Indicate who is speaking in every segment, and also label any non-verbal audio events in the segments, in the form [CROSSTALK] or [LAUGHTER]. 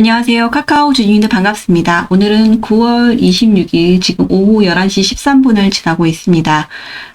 Speaker 1: 안녕하세요. 카카오 주주님들 반갑습니다. 오늘은 9월 26일 지금 오후 11시 13분을 지나고 있습니다.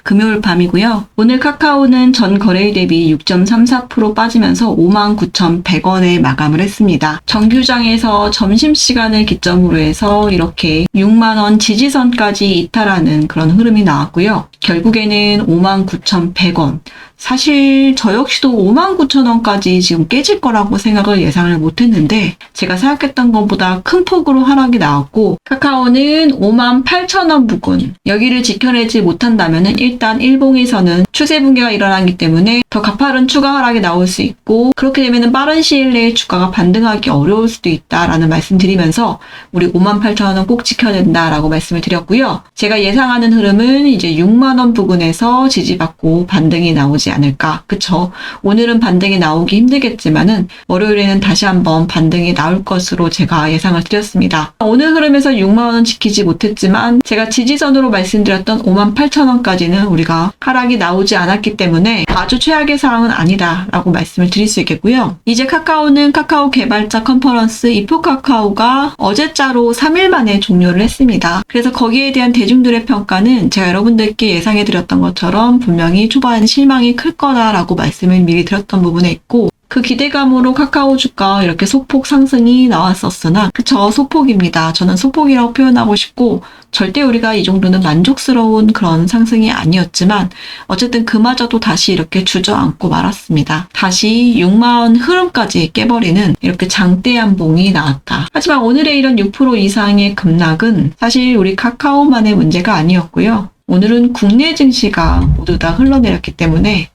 Speaker 1: 금요일 밤이고요. 오늘 카카오는 전 거래일 대비 6.34% 빠지면서 59,100원에 마감을 했습니다. 정규장에서 점심시간을 기점으로 해서 이렇게 6만원 지지선까지 이탈하는 그런 흐름이 나왔고요. 결국에는 59,100원. 사실 저 역시도 59,000원까지 지금 깨질 거라고 생각을 예상을 못했는데 제가 생각했던 것보다 큰 폭으로 하락이 나왔고 카카오는 58,000원 부근 여기를 지켜내지 못한다면 일단 일봉에서는 추세 붕괴가 일어나기 때문에 더 가파른 추가 하락이 나올 수 있고 그렇게 되면 빠른 시일 내에 주가가 반등하기 어려울 수도 있다라는 말씀 드리면서 우리 58,000원 꼭 지켜야 된다라고 말씀을 드렸고요. 제가 예상하는 흐름은 이제 6만 원 부근에서 지지받고 반등이 나오지 않을까. 그쵸? 오늘은 반등이 나오기 힘들겠지만은 월요일에는 다시 한번 반등이 나올 것으로 제가 예상을 드렸습니다. 오늘 흐름에서 6만원은 지키지 못했지만 제가 지지선으로 말씀드렸던 58,000원까지는 우리가 하락이 나오지 않았기 때문에 아주 최악의 상황은 아니다 라고 말씀을 드릴 수 있겠고요. 이제 카카오는 카카오 개발자 컨퍼런스 이포 카카오가 어제자로 3일 만에 종료를 했습니다. 그래서 거기에 대한 대중들의 평가는 제가 여러분들께 예상해 드렸던 것처럼 분명히 초반 실망이 클 거다라고 말씀을 미리 드렸던 부분에 있고 그 기대감으로 카카오 주가 이렇게 소폭 상승이 나왔었으나 그쵸 소폭입니다. 저는 소폭이라고 표현하고 싶고 절대 우리가 이 정도는 만족스러운 그런 상승이 아니었지만 어쨌든 그마저도 다시 이렇게 주저앉고 말았습니다. 다시 6만원 흐름까지 깨버리는 이렇게 장대한 봉이 나왔다. 하지만 오늘의 이런 6% 이상의 급락은 사실 우리 카카오만의 문제가 아니었고요. 오늘은 국내 증시가 모두 다 흘러내렸기 때문에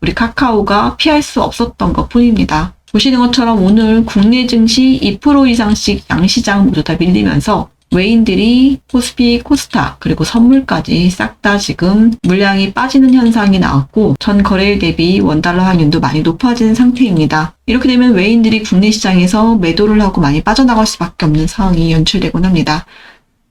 Speaker 1: 우리 카카오가 피할 수 없었던 것 뿐입니다. 보시는 것처럼 오늘 국내 증시 2% 이상씩 양시장 모두 다 밀리면서 외인들이 코스피, 코스닥, 그리고 선물까지 싹 다 지금 물량이 빠지는 현상이 나왔고 전 거래일 대비 원달러 환율도 많이 높아진 상태입니다. 이렇게 되면 외인들이 국내 시장에서 매도를 하고 많이 빠져나갈 수밖에 없는 상황이 연출되곤 합니다.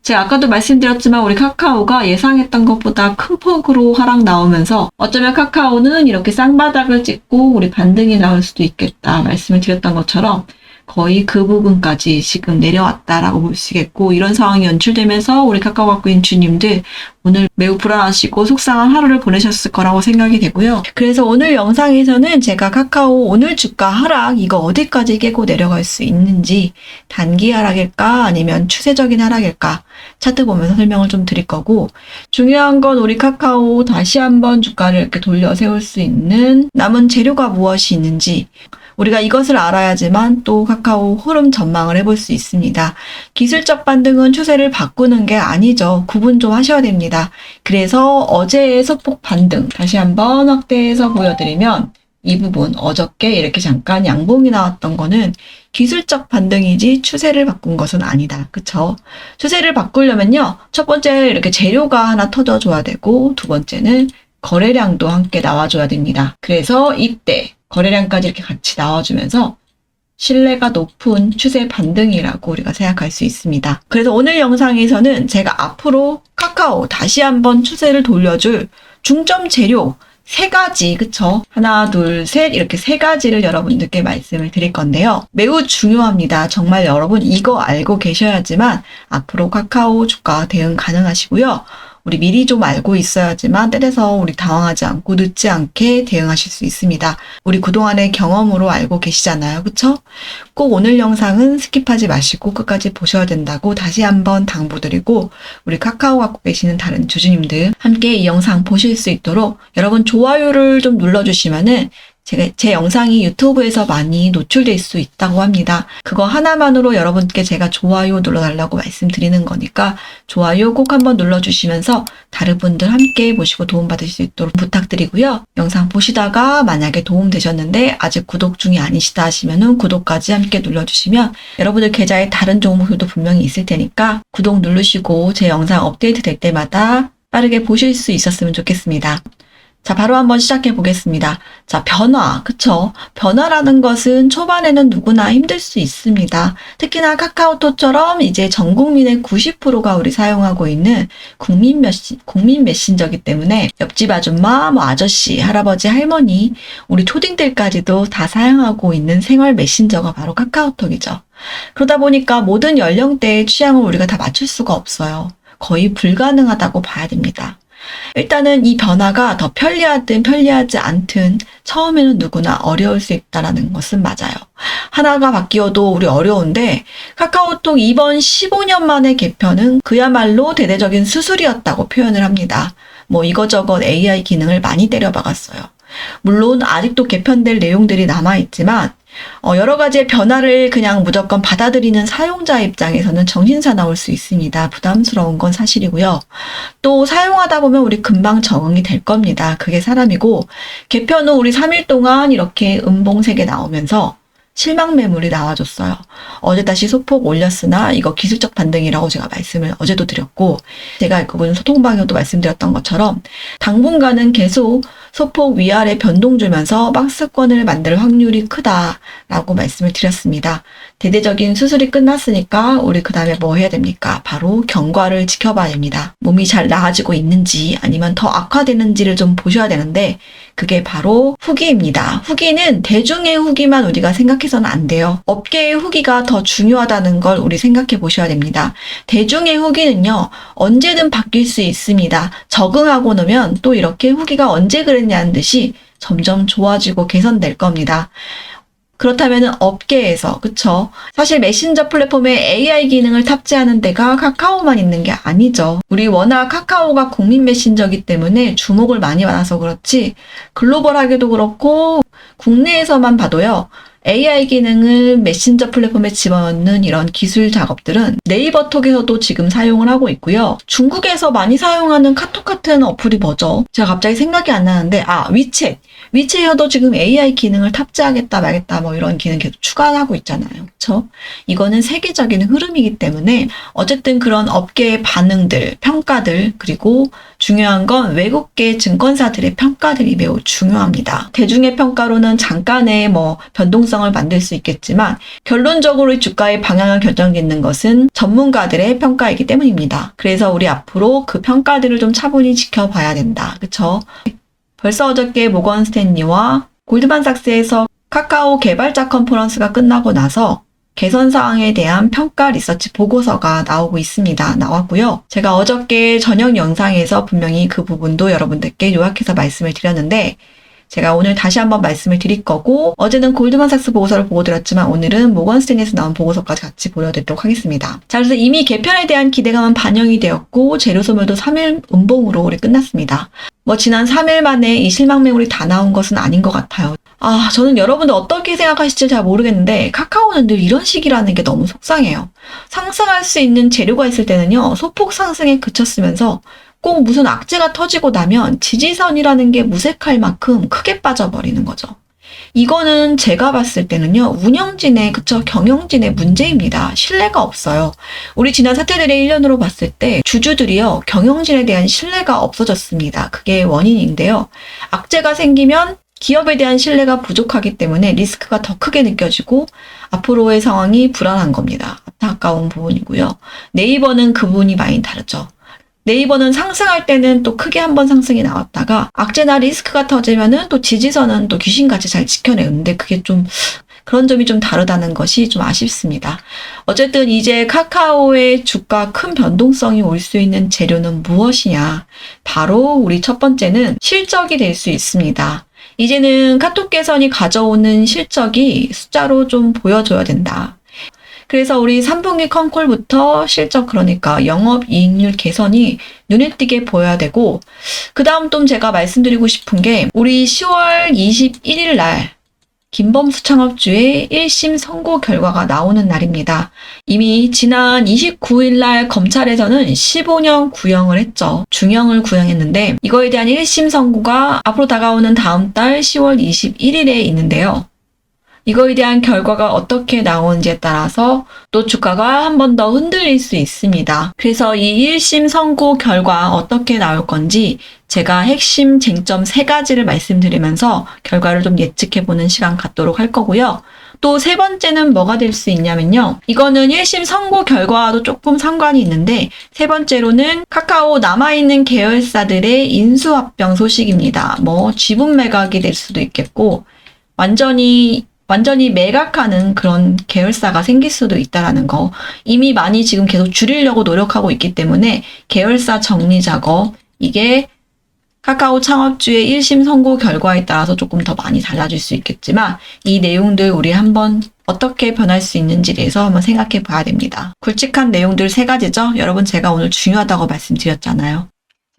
Speaker 1: 제가 아까도 말씀드렸지만 우리 카카오가 예상했던 것보다 큰 폭으로 하락 나오면서 어쩌면 카카오는 이렇게 쌍바닥을 찍고 우리 반등이 나올 수도 있겠다 말씀을 드렸던 것처럼 거의 그 부분까지 지금 내려왔다라고 볼 수 있겠고 이런 상황이 연출되면서 우리 카카오 갖고 있는 주님들 오늘 매우 불안하시고 속상한 하루를 보내셨을 거라고 생각이 되고요. 그래서 오늘 영상에서는 제가 카카오 오늘 주가 하락 이거 어디까지 깨고 내려갈 수 있는지 단기 하락일까 아니면 추세적인 하락일까 차트 보면서 설명을 좀 드릴 거고 중요한 건 우리 카카오 다시 한번 주가를 이렇게 돌려 세울 수 있는 남은 재료가 무엇이 있는지 우리가 이것을 알아야지만 또 카카오 흐름 전망을 해볼 수 있습니다. 기술적 반등은 추세를 바꾸는 게 아니죠. 구분 좀 하셔야 됩니다. 그래서 어제의 소폭 반등 다시 한번 확대해서 보여드리면 이 부분 어저께 이렇게 잠깐 양봉이 나왔던 거는 기술적 반등이지 추세를 바꾼 것은 아니다. 그쵸? 추세를 바꾸려면요. 첫 번째 이렇게 재료가 하나 터져줘야 되고 두 번째는 거래량도 함께 나와줘야 됩니다. 그래서 이때 거래량까지 이렇게 같이 나와주면서 신뢰가 높은 추세 반등이라고 우리가 생각할 수 있습니다. 그래서 오늘 영상에서는 제가 앞으로 카카오 다시 한번 추세를 돌려줄 중점 재료 세 가지, 그쵸? 하나, 둘, 셋, 이렇게 세 가지를 여러분들께 말씀을 드릴 건데요. 매우 중요합니다. 정말 여러분 이거 알고 계셔야지만 앞으로 카카오 주가 대응 가능하시고요. 우리 미리 좀 알고 있어야지만 때려서 우리 당황하지 않고 늦지 않게 대응하실 수 있습니다. 우리 그동안의 경험으로 알고 계시잖아요. 그쵸? 꼭 오늘 영상은 스킵하지 마시고 끝까지 보셔야 된다고 다시 한번 당부드리고 우리 카카오 갖고 계시는 다른 주주님들 함께 이 영상 보실 수 있도록 여러분 좋아요를 좀 눌러주시면은 제가 제 영상이 유튜브에서 많이 노출될 수 있다고 합니다. 그거 하나만으로 여러분께 제가 좋아요 눌러달라고 말씀드리는 거니까 좋아요 꼭 한번 눌러주시면서 다른 분들 함께 보시고 도움받으실 수 있도록 부탁드리고요. 영상 보시다가 만약에 도움되셨는데 아직 구독 중이 아니시다 하시면은 구독까지 함께 눌러주시면 여러분들 계좌에 다른 종목들도 분명히 있을 테니까 구독 누르시고 제 영상 업데이트 될 때마다 빠르게 보실 수 있었으면 좋겠습니다. 자, 바로 한번 시작해 보겠습니다. 자, 변화. 그쵸? 변화라는 것은 초반에는 누구나 힘들 수 있습니다. 특히나 카카오톡처럼 이제 전 국민의 90%가 우리 사용하고 있는 국민 메시, 국민 메신저기 때문에 옆집 아줌마, 뭐 아저씨, 할아버지, 할머니, 우리 초딩들까지도 다 사용하고 있는 생활 메신저가 바로 카카오톡이죠.
Speaker 2: 그러다 보니까 모든 연령대의 취향을 우리가 다 맞출 수가 없어요. 거의 불가능하다고 봐야 됩니다. 일단은 이 변화가 더 편리하든 편리하지 않든 처음에는 누구나 어려울 수 있다라는 것은 맞아요. 하나가 바뀌어도 우리 어려운데 카카오톡 이번 15년 만의 개편은 그야말로 대대적인 수술이었다고 표현을 합니다. 뭐 이거저것 AI 기능을 많이 때려박았어요. 물론 아직도 개편될 내용들이 남아있지만 어, 여러 가지의 변화를 그냥 무조건 받아들이는 사용자 입장에서는 정신사 나올 수 있습니다. 부담스러운 건 사실이고요. 또 사용하다 보면 우리 금방 적응이 될 겁니다. 그게 사람이고 개편 후 우리 3일 동안 이렇게 음봉색에 나오면서 실망 매물이 나와줬어요. 어제 다시 소폭 올렸으나 이거 기술적 반등이라고 제가 말씀을 어제도 드렸고 제가 그분 소통 방향도 말씀드렸던 것처럼 당분간은 계속 소폭 위아래 변동 주면서 박스권을 만들 확률이 크다라고 말씀을 드렸습니다. 대대적인 수술이 끝났으니까 우리 그 다음에 뭐 해야 됩니까? 바로 경과를 지켜봐야 됩니다. 몸이 잘 나아지고 있는지 아니면 더 악화되는지를 좀 보셔야 되는데 그게 바로 후기입니다. 후기는 대중의 후기만 우리가 생각해서는 안 돼요. 업계의 후기가 더 중요하다는 걸 우리 생각해 보셔야 됩니다. 대중의 후기는요, 언제든 바뀔 수 있습니다. 적응하고 나면 또 이렇게 후기가 언제 그랬 냐는 듯이 점점 좋아지고 개선될 겁니다. 그렇다면 업계에서 그쵸? 사실 메신저 플랫폼에 AI 기능을 탑재하는 데가 카카오만 있는 게 아니죠. 우리 워낙 카카오가 국민 메신저기 때문에 주목을 많이 받아서 그렇지 글로벌하게도 그렇고 국내에서만 봐도요. AI 기능을 메신저 플랫폼에 집어넣는 이런 기술 작업들은 네이버 톡에서도 지금 사용을 하고 있고요. 중국에서 많이 사용하는 카톡 같은 어플이 뭐죠? 제가 갑자기 생각이 안 나는데 아 위챗 위챗에도 지금 AI 기능을 탑재하겠다 말겠다 뭐 이런 기능 계속 추가하고 있잖아요. 그렇죠? 이거는 세계적인 흐름이기 때문에 어쨌든 그런 업계의 반응들, 평가들 그리고 중요한 건 외국계 증권사들의 평가들이 매우 중요합니다. 대중의 평가로는 잠깐의 뭐 변동성을 만들 수 있겠지만 결론적으로 이 주가의 방향을 결정짓는 것은 전문가들의 평가이기 때문입니다. 그래서 우리 앞으로 그 평가들을 좀 차분히 지켜봐야 된다. 그쵸? 벌써 어저께 모건 스탠리와 골드만삭스에서 카카오 개발자 컨퍼런스가 끝나고 나서 개선 사항에 대한 평가 리서치 보고서가 나오고 있습니다. 나왔고요. 제가 어저께 저녁 영상에서 분명히 그 부분도 여러분들께 요약해서 말씀을 드렸는데 제가 오늘 다시 한번 말씀을 드릴 거고 어제는 골드만삭스 보고서를 보고 드렸지만 오늘은 모건스탠에서 나온 보고서까지 같이 보여드리도록 하겠습니다. 자 그래서 이미 개편에 대한 기대감은 반영이 되었고 재료 소멸도 3일 음봉으로 우리 끝났습니다. 뭐 지난 3일 만에 이 실망 매물이 다 나온 것은 아닌 것 같아요. 아 저는 여러분들 어떻게 생각하실지 잘 모르겠는데 카카오는 늘 이런 식이라는 게 너무 속상해요. 상승할 수 있는 재료가 있을 때는요 소폭 상승에 그쳤으면서 꼭 무슨 악재가 터지고 나면 지지선이라는 게 무색할 만큼 크게 빠져버리는 거죠. 이거는 제가 봤을 때는요, 운영진의, 그쵸, 경영진의 문제입니다. 신뢰가 없어요. 우리 지난 사태들의 일련으로 봤을 때, 주주들이요, 경영진에 대한 신뢰가 없어졌습니다. 그게 원인인데요. 악재가 생기면 기업에 대한 신뢰가 부족하기 때문에 리스크가 더 크게 느껴지고, 앞으로의 상황이 불안한 겁니다. 안타까운 부분이고요. 네이버는 그 부분이 많이 다르죠. 네이버는 상승할 때는 또 크게 한 번 상승이 나왔다가 악재나 리스크가 터지면은 또 지지선은 또 귀신같이 잘 지켜내는데 그게 좀 그런 점이 좀 다르다는 것이 좀 아쉽습니다. 어쨌든 이제 카카오의 주가 큰 변동성이 올 수 있는 재료는 무엇이냐? 바로 우리 첫 번째는 실적이 될 수 있습니다. 이제는 카톡 개선이 가져오는 실적이 숫자로 좀 보여줘야 된다. 그래서 우리 3분기 컨콜부터 실적 그러니까 영업이익률 개선이 눈에 띄게 보여야 되고 그 다음 또 제가 말씀드리고 싶은 게 우리 10월 21일 날 김범수 창업주의 1심 선고 결과가 나오는 날입니다. 이미 지난 29일 날 검찰에서는 15년 구형을 했죠. 중형을 구형했는데 이거에 대한 1심 선고가 앞으로 다가오는 다음 달 10월 21일에 있는데요. 이거에 대한 결과가 어떻게 나오는지에 따라서 또 주가가 한 번 더 흔들릴 수 있습니다. 그래서 이 1심 선고 결과 어떻게 나올 건지 제가 핵심 쟁점 세 가지를 말씀드리면서 결과를 좀 예측해보는 시간 갖도록 할 거고요. 또 세 번째는 뭐가 될 수 있냐면요. 이거는 1심 선고 결과와도 조금 상관이 있는데 세 번째로는 카카오 남아있는 계열사들의 인수합병 소식입니다. 뭐 지분 매각이 될 수도 있겠고 완전히 완전히 매각하는 그런 계열사가 생길 수도 있다라는 거. 이미 많이 지금 계속 줄이려고 노력하고 있기 때문에 계열사 정리 작업, 이게 카카오 창업주의 1심 선고 결과에 따라서 조금 더 많이 달라질 수 있겠지만 이 내용들 우리 한번 어떻게 변할 수 있는지에 대해서 한번 생각해 봐야 됩니다. 굵직한 내용들 세 가지죠. 여러분 제가 오늘 중요하다고 말씀드렸잖아요.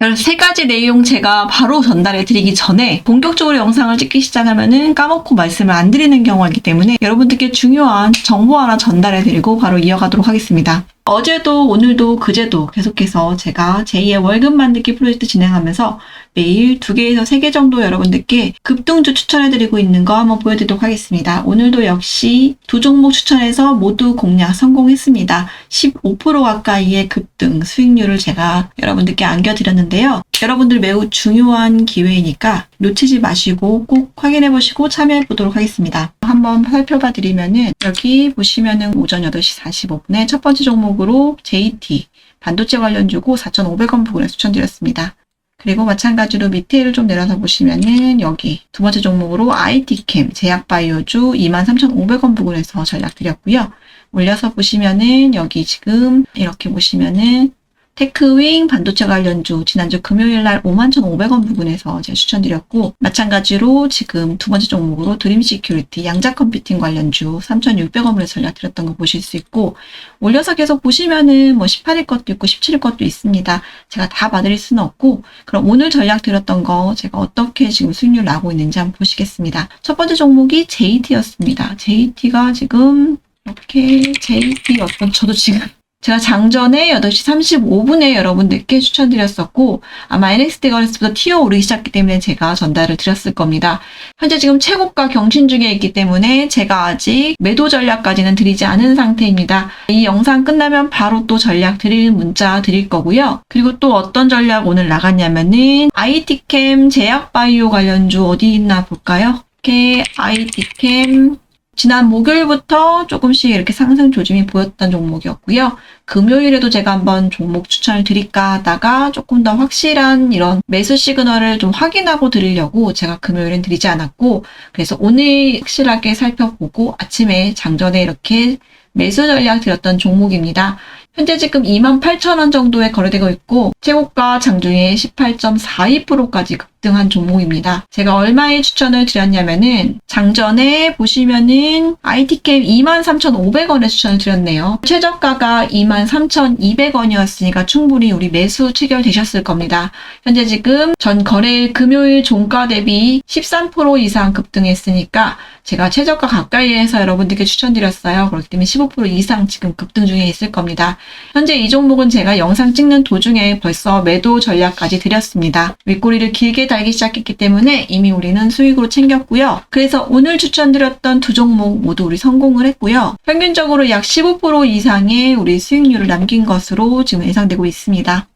Speaker 1: 그래서 세 가지 내용 제가 바로 전달해 드리기 전에 본격적으로 영상을 찍기 시작하면은 까먹고 말씀을 안 드리는 경우가 있기 때문에 여러분들께 중요한 정보 하나 전달해 드리고 바로 이어가도록 하겠습니다. 어제도 오늘도 그제도 계속해서 제가 제2의 월급 만들기 프로젝트 진행하면서 매일 두 개에서 세 개 정도 여러분들께 급등주 추천해드리고 있는 거 한번 보여드리도록 하겠습니다. 오늘도 역시 두 종목 추천해서 모두 공략 성공했습니다. 15% 가까이의 급등 수익률을 제가 여러분들께 안겨드렸는데요. 여러분들 매우 중요한 기회이니까 놓치지 마시고 꼭 확인해 보시고 참여해 보도록 하겠습니다. 한번 살펴봐 드리면은 여기 보시면은 오전 8시 45분에 첫 번째 종목으로 JT 반도체 관련주고 4,500원 부근에 추천드렸습니다. 그리고 마찬가지로 밑에를 좀 내려서 보시면은 여기 두 번째 종목으로 IT캠 제약바이오주 23,500원 부근에서 전략 드렸고요. 올려서 보시면은 여기 지금 이렇게 보시면은 테크윙 반도체 관련주 지난주 금요일 날 51,500원 부근에서 제가 추천드렸고 마찬가지로 지금 두 번째 종목으로 드림 시큐리티 양자 컴퓨팅 관련주 3,600원으로 전략드렸던 거 보실 수 있고 올려서 계속 보시면은 뭐 18일 것도 있고 17일 것도 있습니다. 제가 다 봐드릴 수는 없고 그럼 오늘 전략 드렸던 거 제가 어떻게 지금 수익률 나고 있는지 한번 보시겠습니다. 첫 번째 종목이 JT였습니다. JT가 지금 이렇게 JT 어떤 저도 지금 제가 장전에 8시 35분에 여러분들께 추천드렸었고 아마 NXT 거래소부터 튀어 오르기 시작했기 때문에 제가 전달을 드렸을 겁니다. 현재 지금 최고가 경신 중에 있기 때문에 제가 아직 매도 전략까지는 드리지 않은 상태입니다. 이 영상 끝나면 바로 또 전략 드릴 문자 드릴 거고요. 그리고 또 어떤 전략 오늘 나갔냐면은 IT캠 제약바이오 관련주 어디 있나 볼까요? 이렇게 IT캠 지난 목요일부터 조금씩 이렇게 상승 조짐이 보였던 종목이었고요. 금요일에도 제가 한번 종목 추천을 드릴까 하다가 조금 더 확실한 이런 매수 시그널을 좀 확인하고 드리려고 제가 금요일엔 드리지 않았고 그래서 오늘 확실하게 살펴보고 아침에 장전에 이렇게 매수 전략 드렸던 종목입니다. 현재 지금 28,000원 정도에 거래되고 있고 최고가 장중에 18.42%까지 급 등한 종목입니다. 제가 얼마에 추천을 드렸냐면은 장전에 보시면은 IT캠 23,500원에 추천을 드렸네요. 최저가가 23,200원이었으니까 충분히 우리 매수 체결되셨을 겁니다. 현재 지금 전 거래일 금요일 종가 대비 13% 이상 급등했으니까 제가 최저가 가까이에서 여러분들께 추천드렸어요. 그렇기 때문에 15% 이상 지금 급등 중에 있을 겁니다. 현재 이 종목은 제가 영상 찍는 도중에 벌써 매도 전략까지 드렸습니다. 윗꼬리를 길게 달기 시작했기 때문에 이미 우리는 수익으로 챙겼고요. 그래서 오늘 추천드렸던 두 종목 모두 우리 성공을 했고요. 평균적으로 약 15% 이상의 우리 수익률을 남긴 것으로 지금 예상되고 있습니다.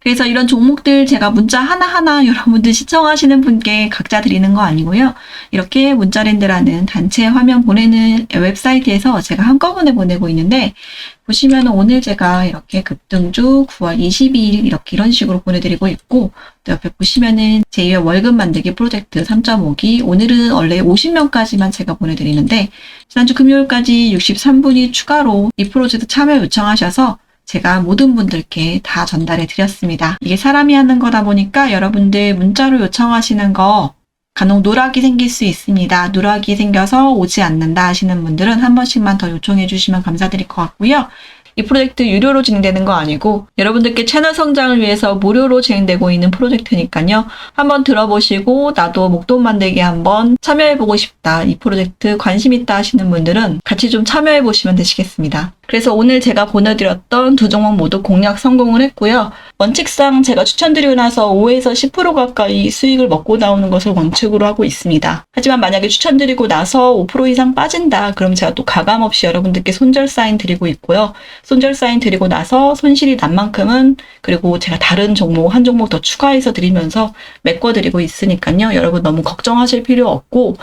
Speaker 1: 그래서 이런 종목들 제가 문자 하나하나 [LAUGHS] 여러분들 시청하시는 분께 각자 드리는 거 아니고요. 이렇게 문자랜드라는 단체 화면 보내는 웹사이트에서 제가 한꺼번에 보내고 있는데 보시면 오늘 제가 이렇게 급등주 9월 22일 이렇게 이런 식으로 보내드리고 있고 또 옆에 보시면은 제2의 월급 만들기 프로젝트 3.5기 오늘은 원래 50명까지만 제가 보내드리는데 지난주 금요일까지 63분이 추가로 이 프로젝트 참여 요청하셔서 제가 모든 분들께 다 전달해 드렸습니다. 이게 사람이 하는 거다 보니까 여러분들 문자로 요청하시는 거 간혹 누락이 생길 수 있습니다. 누락이 생겨서 오지 않는다 하시는 분들은 한 번씩만 더 요청해 주시면 감사드릴 것 같고요. 이 프로젝트 유료로 진행되는 거 아니고 여러분들께 채널 성장을 위해서 무료로 진행되고 있는 프로젝트니까요. 한번 들어보시고 나도 목돈 만들기 한번 참여해보고 싶다. 이 프로젝트 관심 있다 하시는 분들은 같이 좀 참여해보시면 되시겠습니다. 그래서 오늘 제가 보내드렸던 두 종목 모두 공략 성공을 했고요. 원칙상 제가 추천드리고 나서 5에서 10% 가까이 수익을 먹고 나오는 것을 원칙으로 하고 있습니다. 하지만 만약에 추천드리고 나서 5% 이상 빠진다. 그럼 제가 또 가감 없이 여러분들께 손절 사인 드리고 있고요. 손절 사인 드리고 나서 손실이 난 만큼은 그리고 제가 다른 종목 한 종목 더 추가해서 드리면서 메꿔 드리고 있으니까요. 여러분 너무 걱정하실 필요 없고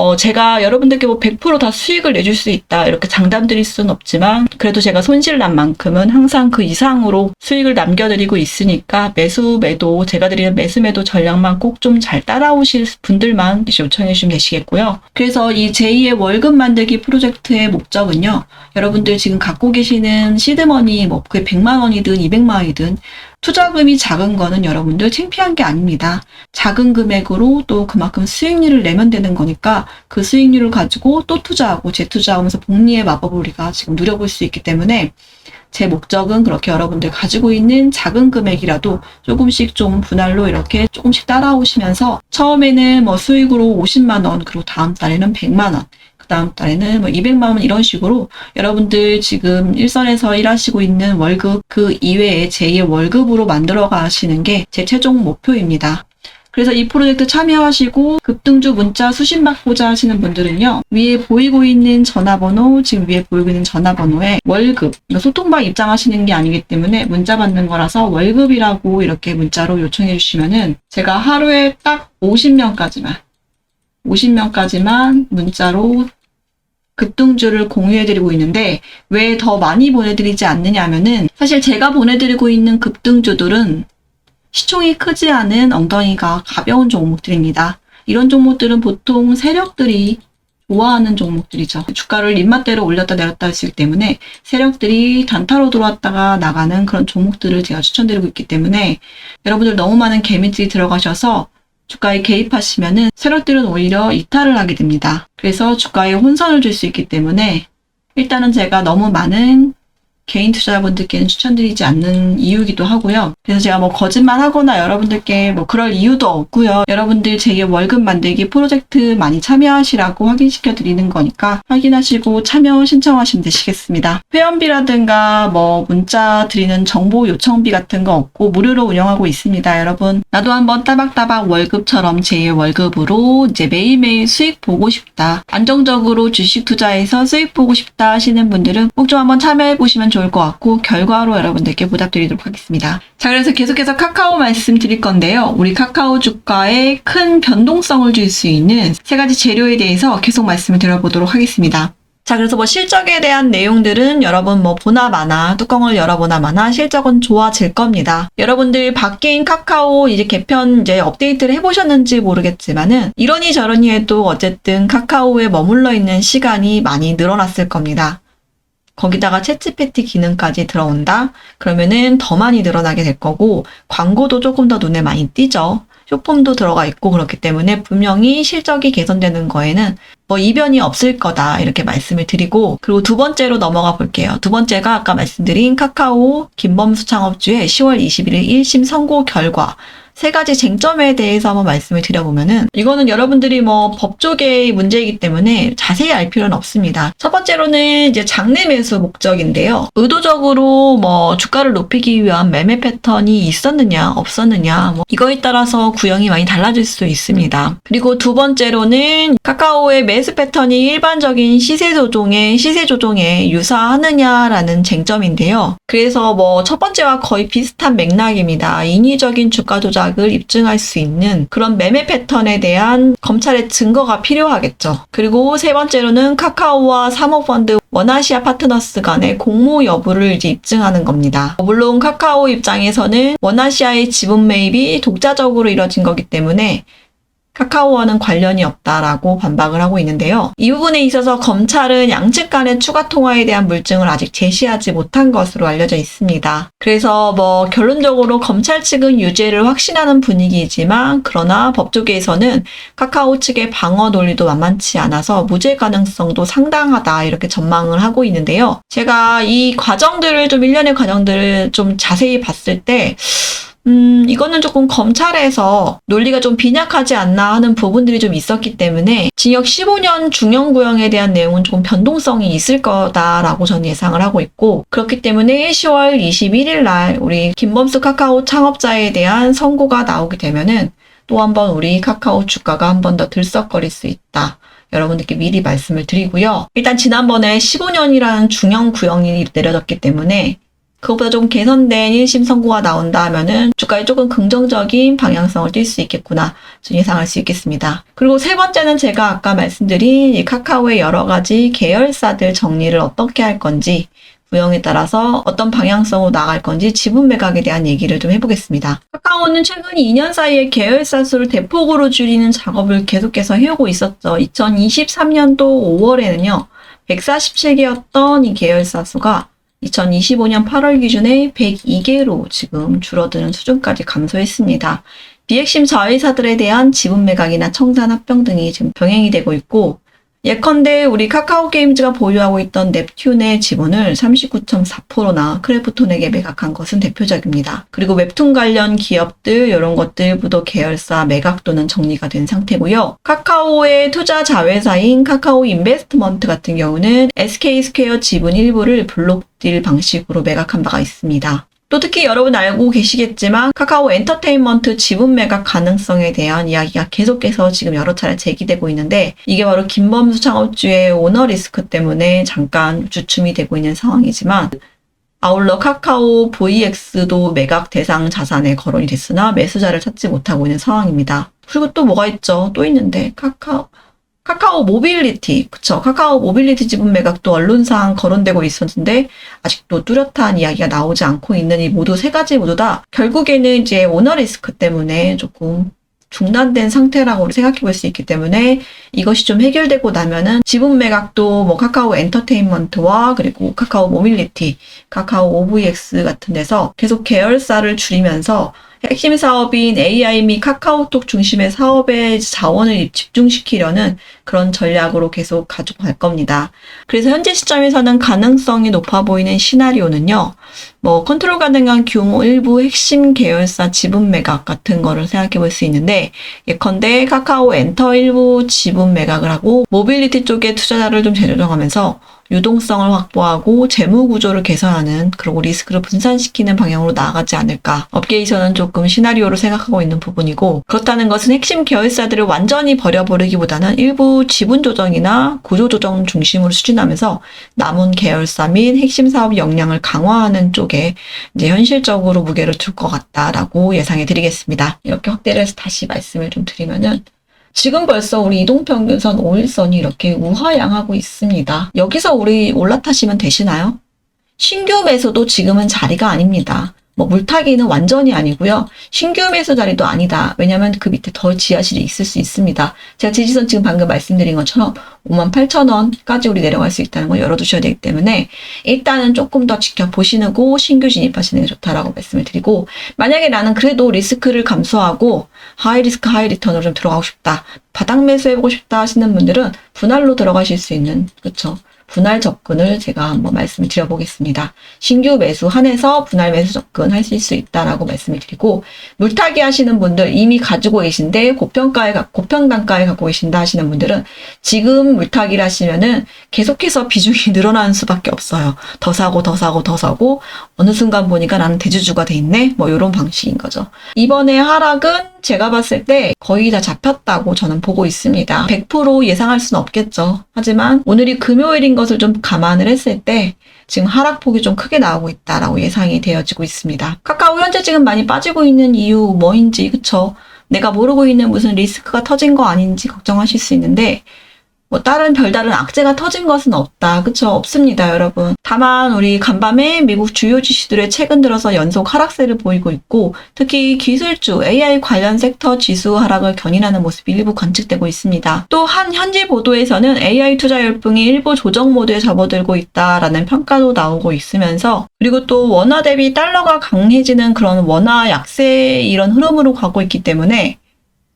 Speaker 2: 어, 제가 여러분들께 뭐 100%다 수익을 내줄 수 있다 이렇게 장담 드릴 수는 없지만 그래도 제가 손실 난 만큼은 항상 그 이상으로 수익을 남겨드리고 있으니까 매수 매도 제가 드리는 매수 매도 전략만 꼭 좀 잘 따라오실 분들만 요청해 주시면 되시겠고요. 그래서 이 제2의 월급 만들기 프로젝트의 목적은요. 여러분들 지금 갖고 계시는 시드머니 뭐 그게 100만 원이든 200만 원이든 투자금이 작은 거는 여러분들 창피한 게 아닙니다. 작은 금액으로 또 그만큼 수익률을 내면 되는 거니까 그 수익률을 가지고 또 투자하고 재투자하면서 복리의 마법을 우리가 지금 누려볼 수 있기 때문에 제 목적은 그렇게 여러분들 가지고 있는 작은 금액이라도 조금씩 좀 분할로 이렇게 조금씩 따라오시면서 처음에는 뭐 수익으로 50만 원 그리고 다음 달에는 100만 원그 다음 달에는 뭐 200만 원 이런 식으로 여러분들 지금 일선에서 일하시고 있는 월급 그 이외에 제2의 월급으로 만들어 가시는 게 제 최종 목표입니다. 그래서 이 프로젝트 참여하시고 급등주 문자 수신받고자 하시는 분들은요, 위에 보이고 있는 전화번호, 지금 위에 보이고 있는 전화번호에 월급, 그러니까 소통방 입장하시는 게 아니기 때문에 문자 받는 거라서 월급이라고 이렇게 문자로 요청해 주시면은 제가 하루에 딱 50명까지만, 50명까지만 문자로 급등주를 공유해드리고 있는데 왜 더 많이 보내드리지 않느냐 하면은 사실 제가 보내드리고 있는 급등주들은 시총이 크지 않은 엉덩이가 가벼운 종목들입니다. 이런 종목들은 보통 세력들이 좋아하는 종목들이죠. 주가를 입맛대로 올렸다 내렸다 했기 때문에 세력들이 단타로 들어왔다가 나가는 그런 종목들을 제가 추천드리고 있기 때문에 여러분들 너무 많은 개미들이 들어가셔서 주가에 개입하시면은 세력들은 오히려 이탈을 하게 됩니다. 그래서 주가에 혼선을 줄 수 있기 때문에 일단은 제가 너무 많은 개인 투자자분들께는 추천드리지 않는 이유이기도 하고요. 그래서 제가 뭐 거짓말 하거나 여러분들께 뭐 그럴 이유도 없고요. 여러분들 제 월급 만들기 프로젝트 많이 참여하시라고 확인시켜 드리는 거니까 확인하시고 참여 신청하시면 되시겠습니다. 회원비라든가 뭐 문자 드리는 정보 요청비 같은 거 없고 무료로 운영하고 있습니다. 여러분 나도 한번 따박따박 월급처럼 제 월급으로 이제 매일매일 수익 보고 싶다. 안정적으로 주식 투자해서 수익 보고 싶다 하시는 분들은 꼭 좀 한번 참여해 보시면 좋을 것 같고 결과로 여러분들께 보답드리도록 하겠습니다. 자, 그래서 계속해서 카카오 말씀드릴 건데요. 우리 카카오 주가에 큰 변동성을 줄 수 있는 세 가지 재료에 대해서 계속 말씀을 드려보도록 하겠습니다. 자, 그래서 뭐 실적에 대한 내용들은 여러분 뭐 보나 마나 뚜껑을 열어보나 마나 실적은 좋아질 겁니다. 여러분들 바뀐 카카오 이제 개편 이제 업데이트를 해보셨는지 모르겠지만은 이러니 저러니 해도 어쨌든 카카오에 머물러 있는 시간이 많이 늘어났을 겁니다. 거기다가 채찌패티 기능까지 들어온다? 그러면은 더 많이 늘어나게 될 거고, 광고도 조금 더 눈에 많이 띄죠. 쇼폼도 들어가 있고 그렇기 때문에 분명히 실적이 개선되는 거에는 뭐 이변이 없을 거다 이렇게 말씀을 드리고 그리고 두 번째로 넘어가 볼게요. 두 번째가 아까 말씀드린 카카오 김범수 창업주의 10월 21일 1심 선고 결과 세 가지 쟁점에 대해서 한번 말씀을 드려보면은 이거는 여러분들이 뭐 법조계의 문제이기 때문에 자세히 알 필요는 없습니다. 첫 번째로는 이제 장내 매수 목적인데요. 의도적으로 뭐 주가를 높이기 위한 매매 패턴이 있었느냐 없었느냐 뭐 이거에 따라서 구형이 많이 달라질 수 있습니다. 그리고 두 번째로는 카카오의 매수 패턴이 일반적인 시세 조종에 시세 조종에 유사하느냐라는 쟁점인데요. 그래서 뭐 첫 번째와 거의 비슷한 맥락입니다. 인위적인 주가 조작 을 입증할 수 있는 그런 매매 패턴에 대한 검찰의 증거가 필요하겠죠. 그리고 세 번째로는 카카오와 사모펀드 원아시아 파트너스 간의 공모 여부를 이제 입증하는 겁니다. 물론 카카오 입장에서는 원아시아의 지분 매입이 독자적으로 이뤄진 거기 때문에 카카오와는 관련이 없다라고 반박을 하고 있는데요. 이 부분에 있어서 검찰은 양측 간의 추가 통화에 대한 물증을 아직 제시하지 못한 것으로 알려져 있습니다. 그래서 뭐 결론적으로 검찰 측은 유죄를 확신하는 분위기이지만 그러나 법조계에서는 카카오 측의 방어 논리도 만만치 않아서 무죄 가능성도 상당하다 이렇게 전망을 하고 있는데요. 제가 이 과정들을 좀 일련의 과정들을 좀 자세히 봤을 때 음, 이거는 조금 검찰에서 논리가 좀 빈약하지 않나 하는 부분들이 좀 있었기 때문에 징역 15년 중형구형에 대한 내용은 조금 변동성이 있을 거다라고 저는 예상을 하고 있고 그렇기 때문에 10월 21일 날 우리 김범수 카카오 창업자에 대한 선고가 나오게 되면은 또 한 번 우리 카카오 주가가 한 번 더 들썩거릴 수 있다. 여러분들께 미리 말씀을 드리고요. 일단 지난번에 15년이라는 중형 구형이 내려졌기 때문에 그것보다 좀 개선된 1심 선고가 나온다 하면은 주가에 조금 긍정적인 방향성을 띌 수 있겠구나 좀 예상할 수 있겠습니다. 그리고 세 번째는 제가 아까 말씀드린 이 카카오의 여러 가지 계열사들 정리를 어떻게 할 건지 구형에 따라서 어떤 방향성으로 나갈 건지 지분 매각에 대한 얘기를 좀 해보겠습니다. 카카오는 최근 2년 사이에 계열사 수를 대폭으로 줄이는 작업을 계속해서 해오고 있었죠. 2023년도 5월에는요, 147개였던 이 계열사 수가 2025년 8월 기준에 102개로 지금 줄어드는 수준까지 감소했습니다. 비핵심 자회사들에 대한 지분 매각이나 청산 합병 등이 지금 병행이 되고 있고 예컨대 우리 카카오 게임즈가 보유하고 있던 넵튠의 지분을 39.4%나 크래프톤에게 매각한 것은 대표적입니다. 그리고 웹툰 관련 기업들 이런 것들부도 계열사 매각 또는 정리가 된 상태고요. 카카오의 투자 자회사인 카카오 인베스트먼트 같은 경우는 SK 스퀘어 지분 일부를 블록 딜 방식으로 매각한 바가 있습니다. 또 특히 여러분 알고 계시겠지만 카카오 엔터테인먼트 지분 매각 가능성에 대한 이야기가 계속해서 지금 여러 차례 제기되고 있는데 이게 바로 김범수 창업주의 오너 리스크 때문에 잠깐 주춤이 되고 있는 상황이지만 아울러 카카오 VX도 매각 대상 자산에 거론이 됐으나 매수자를 찾지 못하고 있는 상황입니다. 그리고 또 뭐가 있죠? 또 있는데 카카오 카카오 모빌리티, 그쵸. 카카오 모빌리티 지분 매각도 언론상 거론되고 있었는데, 아직도 뚜렷한 이야기가 나오지 않고 있는 이 모두 세 가지 모두 다 결국에는 이제 오너 리스크 때문에 조금 중단된 상태라고 생각해 볼 수 있기 때문에 이것이 좀 해결되고 나면은 지분 매각도 뭐 카카오 엔터테인먼트와 그리고 카카오 모빌리티, 카카오 OVX 같은 데서 계속 계열사를 줄이면서 핵심 사업인 AI 및 카카오톡 중심의 사업에 자원을 집중시키려는 그런 전략으로 계속 가지고 갈 겁니다. 그래서 현재 시점에서는 가능성이 높아 보이는 시나리오는요. 뭐 컨트롤 가능한 규모 일부 핵심 계열사 지분 매각 같은 거를 생각해 볼 수 있는데 예컨대 카카오 엔터 일부 지분 매각을 하고 모빌리티 쪽에 투자자를 좀 재조정하면서 유동성을 확보하고 재무 구조를 개선하는 그리고 리스크를 분산시키는 방향으로 나아가지 않을까. 업계에서는 조금 시나리오로 생각하고 있는 부분이고 그렇다는 것은 핵심 계열사들을 완전히 버려버리기보다는 일부 지분 조정이나 구조 조정 중심으로 추진하면서 남은 계열사 및 핵심 사업 역량을 강화하는 쪽에 이제 현실적으로 무게를 둘 것 같다라고 예상해 드리겠습니다. 이렇게 확대를 해서 다시 말씀을 좀 드리면은 지금 벌써 우리 이동평균선 5일선이 이렇게 우하향하고 있습니다. 여기서 우리 올라타시면 되시나요? 신규 매수도 지금은 자리가 아닙니다. 뭐 물타기는 완전히 아니고요. 신규 매수 자리도 아니다. 왜냐하면 그 밑에 더 지하실이 있을 수 있습니다. 제가 지지선 지금 방금 말씀드린 것처럼 58,000원까지 우리 내려갈 수 있다는 걸 열어두셔야 되기 때문에 일단은 조금 더 지켜보시고 신규 진입하시는 게 좋다라고 말씀을 드리고 만약에 나는 그래도 리스크를 감수하고 하이 리스크 하이 리턴으로 좀 들어가고 싶다. 바닥 매수해보고 싶다 하시는 분들은 분할로 들어가실 수 있는 그쵸 분할 접근을 제가 한번 말씀을 드려보겠습니다. 신규 매수 한해서 분할 매수 접근 하실 수 있다라고 말씀을 드리고 물타기 하시는 분들 이미 가지고 계신데 고평가에 가- 고평단가에 갖고 계신다 하시는 분들은 지금 물타기를 하시면은 계속해서 비중이 [LAUGHS] 늘어나는 수밖에 없어요. 더 사고 더 사고 더 사고 어느 순간 보니까 나는 대주주가 돼 있네 뭐 이런 방식인 거죠. 이번에 하락은 제가 봤을 때 거의 다 잡혔다고 저는 보고 있습니다. 100% 예상할 수는 없겠죠. 하지만 오늘이 금요일인 것을 좀 감안을 했을 때 지금 하락폭이 좀 크게 나오고 있다라고 예상이 되어지고 있습니다. 카카오 현재 지금 많이 빠지고 있는 이유 뭐인지 그쵸? 내가 모르고 있는 무슨 리스크가 터진 거 아닌지 걱정하실 수 있는데 뭐 다른 별다른 악재가 터진 것은 없다. 그쵸? 없습니다, 여러분. 다만 우리 간밤에 미국 주요 지수들의 최근 들어서 연속 하락세를 보이고 있고 특히 기술주 AI 관련 섹터 지수 하락을 견인하는 모습이 일부 관측되고 있습니다. 또 한 현지 보도에서는 AI 투자 열풍이 일부 조정 모드에 접어들고 있다라는 평가도 나오고 있으면서 그리고 또 원화 대비 달러가 강해지는 그런 원화 약세 이런 흐름으로 가고 있기 때문에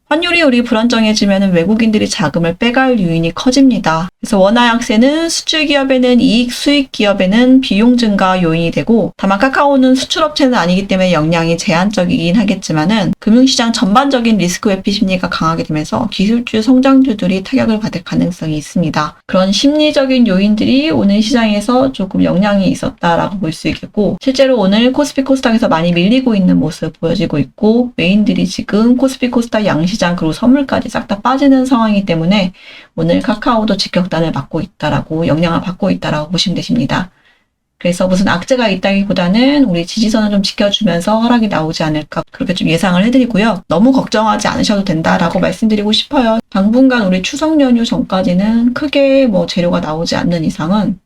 Speaker 2: 환율이 우리 불안정해지면 외국인들이 자금을 빼갈 요인이 커집니다. 그래서 원화 약세는 수출 기업에는 이익, 수익 기업에는 비용 증가 요인이 되고 다만 카카오는 수출업체는 아니기 때문에 영향이 제한적이긴 하겠지만은 금융시장 전반적인 리스크 회피 심리가 강하게 되면서 기술주 성장주들이 타격을 받을 가능성이 있습니다. 그런 심리적인 요인들이 오늘 시장에서 조금 영향이 있었다라고 볼 수 있겠고 실제로 오늘 코스피 코스닥에서 많이 밀리고 있는 모습 보여지고 있고 메인들이 지금 코스피 코스닥 양시장 그리고 선물까지 싹 다 빠지는 상황이기 때문에 오늘 카카오도 직격단을 맞고 있다라고 영향을 받고 있다라고 보시면 되십니다. 그래서 무슨 악재가 있다기보다는 우리 지지선을 좀 지켜주면서 허락이 나오지 않을까 그렇게 좀 예상을 해드리고요. 너무 걱정하지 않으셔도 된다라고 말씀드리고 싶어요. 당분간 우리 추석 연휴 전까지는 크게 뭐 재료가 나오지 않는 이상은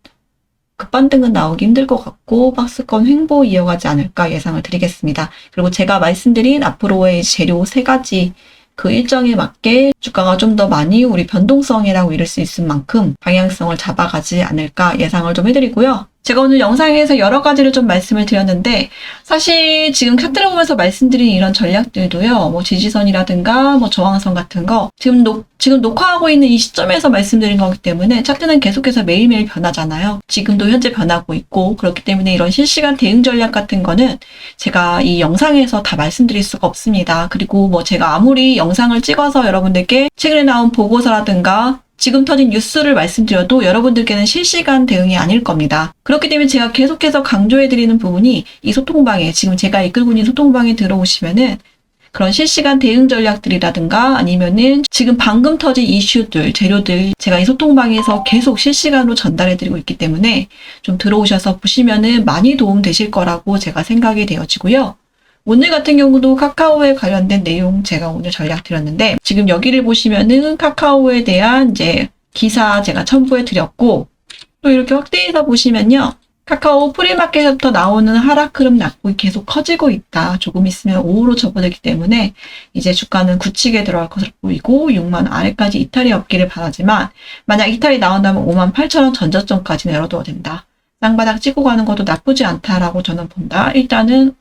Speaker 2: 급반등은 나오기 힘들 것 같고 박스권 횡보 이어가지 않을까 예상을 드리겠습니다. 그리고 제가 말씀드린 앞으로의 재료 세 가지 그 일정에 맞게 주가가 좀 더 많이 우리 변동성이라고 이룰 수 있을 만큼 방향성을 잡아가지 않을까 예상을 좀 해드리고요. 제가 오늘 영상에서 여러 가지를 좀 말씀을 드렸는데 사실 지금 차트를 보면서 말씀드린 이런 전략들도요. 뭐 지지선이라든가 뭐 저항선 같은 거 지금 녹 지금 녹화하고 있는 이 시점에서 말씀드린 거기 때문에 차트는 계속해서 매일매일 변하잖아요. 지금도 현재 변하고 있고 그렇기 때문에 이런 실시간 대응 전략 같은 거는 제가 이 영상에서 다 말씀드릴 수가 없습니다. 그리고 뭐 제가 아무리 영상을 찍어서 여러분들께 최근에 나온 보고서라든가 지금 터진 뉴스를 말씀드려도 여러분들께는 실시간 대응이 아닐 겁니다. 그렇기 때문에 제가 계속해서 강조해드리는 부분이 이 소통방에, 지금 제가 이끌고 있는 소통방에 들어오시면은 그런 실시간 대응 전략들이라든가 아니면은 지금 방금 터진 이슈들, 재료들 제가 이 소통방에서 계속 실시간으로 전달해드리고 있기 때문에 좀 들어오셔서 보시면은 많이 도움 되실 거라고 제가 생각이 되어지고요. 오늘 같은 경우도 카카오에 관련된 내용 제가 오늘 전략 드렸는데 지금 여기를 보시면은 카카오에 대한 이제 기사 제가 첨부해 드렸고 또 이렇게 확대해서 보시면요. 카카오 프리마켓에서부터 나오는 하락 흐름 낙폭이 계속 커지고 있다. 조금 있으면 5로 접어들기 때문에 이제 주가는 굳히게 들어갈 것으로 보이고 6만 원 아래까지 이탈이 없기를 바라지만 만약 이탈이 나온다면 5만 8천 원 전저점까지 내려둬야 된다. 쌍바닥 찍고 가는 것도 나쁘지 않다라고 저는 본다. 일단은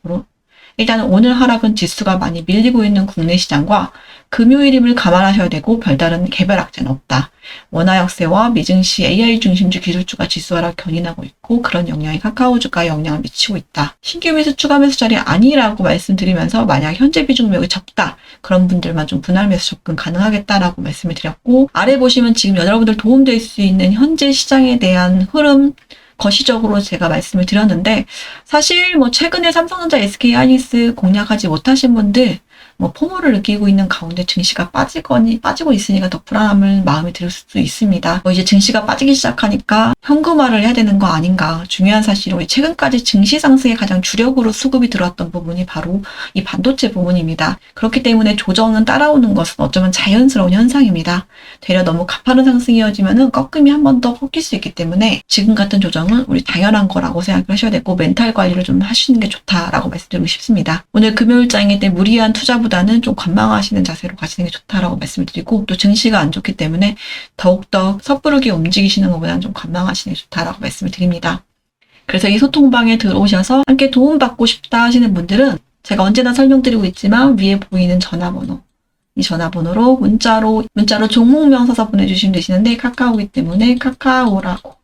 Speaker 2: 일단은 오늘 하락은 지수가 많이 밀리고 있는 국내 시장과 금요일임을 감안하셔야 되고 별다른 개별 악재는 없다. 원화 약세와 미증시 AI 중심주 기술주가 지수 하락 견인하고 있고 그런 영향이 카카오 주가에 영향을 미치고 있다. 신규 매수 추가 매수 자리 아니라고 말씀드리면서 만약 현재 비중 매우 적다. 그런 분들만 좀 분할 매수 접근 가능하겠다라고 말씀을 드렸고 아래 보시면 지금 여러분들 도움될 수 있는 현재 시장에 대한 흐름 거시적으로 제가 말씀을 드렸는데 사실 뭐 최근에 삼성전자, SK 하이닉스 공략하지 못하신 분들 뭐 포모를 느끼고 있는 가운데 증시가 빠지거니 빠지고 있으니까 더 불안함을 마음에 들 수도 있습니다. 뭐 이제 증시가 빠지기 시작하니까 현금화를 해야 되는 거 아닌가. 중요한 사실은 최근까지 증시 상승에 가장 주력으로 수급이 들어왔던 부분이 바로 이 반도체 부분입니다. 그렇기 때문에 조정은 따라오는 것은 어쩌면 자연스러운 현상입니다. 되려 너무 가파른 상승이 어지면은 꺾음이 한 번 더 꺾일 수 있기 때문에 지금 같은 조정은 우리 당연한 거라고 생각하셔야 되고 멘탈 관리를 좀 하시는 게 좋다라고 말씀드리고 싶습니다. 오늘 금요일장일 때 무리한 투자 보다는 좀 관망하시는 자세로 가시는 게 좋다라고 말씀을 드리고 또 증시가 안 좋기 때문에 더욱더 섣부르게 움직이시는 것보다는 좀 관망하시는 게 좋다라고 말씀을 드립니다. 그래서 이 소통방에 들어오셔서 함께 도움받고 싶다 하시는 분들은 제가 언제나 설명드리고 있지만 위에 보이는 전화번호 이 전화번호로 문자로 문자로 종목명 써서 보내주시면 되시는데 카카오기 때문에 카카오라고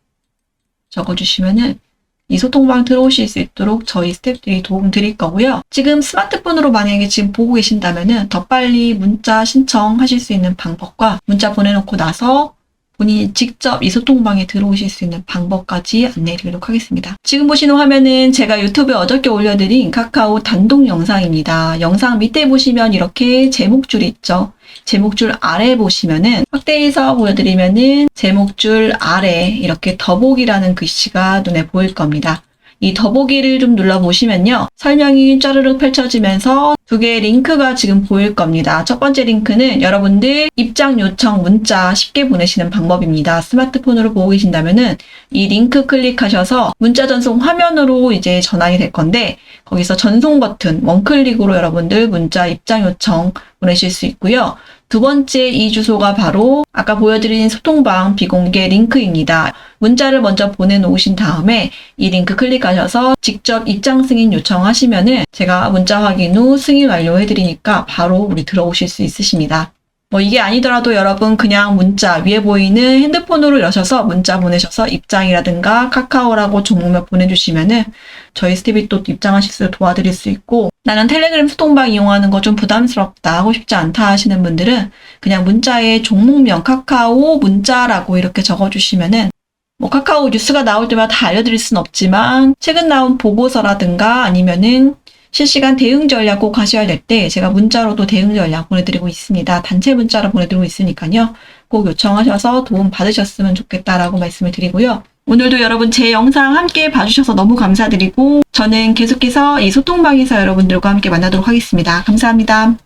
Speaker 2: 적어주시면은 이 소통방 들어오실 수 있도록 저희 스태프들이 도움 드릴 거고요. 지금 스마트폰으로 만약에 지금 보고 계신다면은 더 빨리 문자 신청하실 수 있는 방법과 문자 보내놓고 나서 본인이 직접 이 소통방에 들어오실 수 있는 방법까지 안내해 드리도록 하겠습니다. 지금 보시는 화면은 제가 유튜브에 어저께 올려드린 카카오 단독 영상입니다. 영상 밑에 보시면 이렇게 제목줄이 있죠. 제목줄 아래 보시면은 확대해서 보여드리면은 제목줄 아래 이렇게 더보기라는 글씨가 눈에 보일 겁니다. 이 더보기를 좀 눌러보시면요. 설명이 짜르륵 펼쳐지면서 두 개의 링크가 지금 보일 겁니다. 첫 번째 링크는 여러분들 입장 요청 문자 쉽게 보내시는 방법입니다. 스마트폰으로 보고 계신다면은 이 링크 클릭하셔서 문자 전송 화면으로 이제 전환이 될 건데 거기서 전송 버튼 원클릭으로 여러분들 문자 입장 요청 보내실 수 있고요. 두 번째 이 주소가 바로 아까 보여드린 소통방 비공개 링크입니다. 문자를 먼저 보내놓으신 다음에 이 링크 클릭하셔서 직접 입장 승인 요청하시면은 제가 문자 확인 후 승인 완료해드리니까 바로 우리 들어오실 수 있으십니다. 뭐 이게 아니더라도 여러분 그냥 문자 위에 보이는 핸드폰으로 여셔서 문자 보내셔서 입장이라든가 카카오라고 종목명 보내주시면은 저희 스텝이 또 입장하실 수 도와드릴 수 있고 나는 텔레그램 소통방 이용하는 거 좀 부담스럽다 하고 싶지 않다 하시는 분들은 그냥 문자에 종목명 카카오 문자라고 이렇게 적어주시면은 뭐 카카오 뉴스가 나올 때마다 다 알려드릴 순 없지만 최근 나온 보고서라든가 아니면은 실시간 대응 전략 꼭 하셔야 될때 제가 문자로도 대응 전략 보내드리고 있습니다. 단체 문자로 보내드리고 있으니까요. 꼭 요청하셔서 도움 받으셨으면 좋겠다라고 말씀을 드리고요.
Speaker 1: 오늘도 여러분 제 영상 함께 봐주셔서 너무 감사드리고 저는 계속해서 이 소통방에서 여러분들과 함께 만나도록 하겠습니다. 감사합니다.